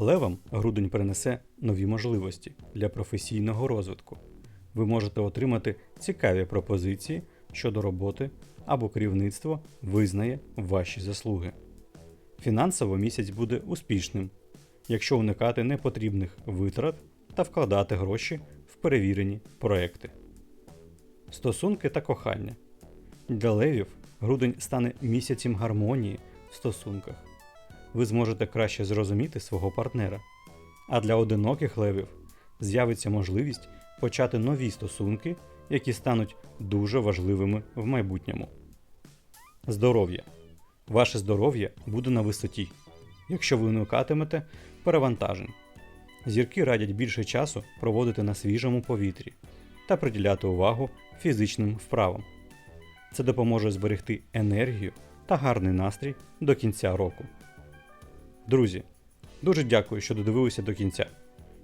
Левам грудень принесе нові можливості для професійного розвитку. Ви можете отримати цікаві пропозиції щодо роботи або керівництво визнає ваші заслуги. Фінансово місяць буде успішним, якщо уникати непотрібних витрат та вкладати гроші в перевірені проекти. Стосунки та кохання. Для левів грудень стане місяцем гармонії в стосунках. Ви зможете краще зрозуміти свого партнера. А для одиноких левів з'явиться можливість почати нові стосунки, які стануть дуже важливими в майбутньому. Здоров'я. Ваше здоров'я буде на висоті, якщо ви уникатимете перевантажень. Зірки радять більше часу проводити на свіжому повітрі та приділяти увагу фізичним вправам. Це допоможе зберегти енергію та гарний настрій до кінця року. Друзі, дуже дякую, що додивилися до кінця.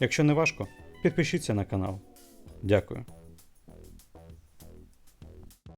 Якщо не важко, підпишіться на канал. Дякую.